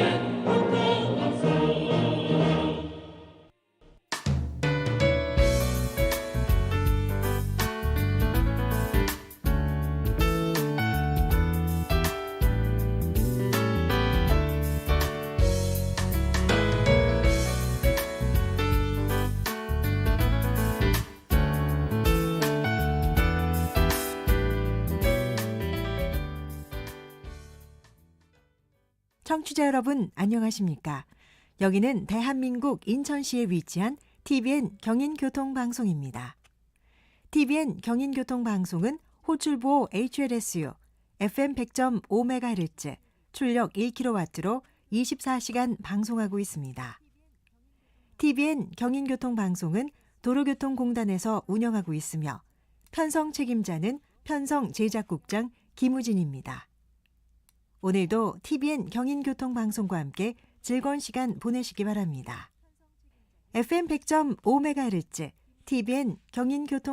Amen. 청취자 여러분 안녕하십니까? 여기는 대한민국 인천시에 위치한 TBN 경인교통방송입니다. TBN 경인교통방송은 호출보호 HLSU FM 100.5MHz 출력 1kW로 24시간 방송하고 있습니다. TBN 경인교통방송은 도로교통공단에서 운영하고 있으며 편성 책임자는 편성 제작국장 김우진입니다. 오늘도 TBN 경인교통방송과 함께 즐거운 시간 보내시기 바랍니다. FM 100.5MHz TBN 경인교통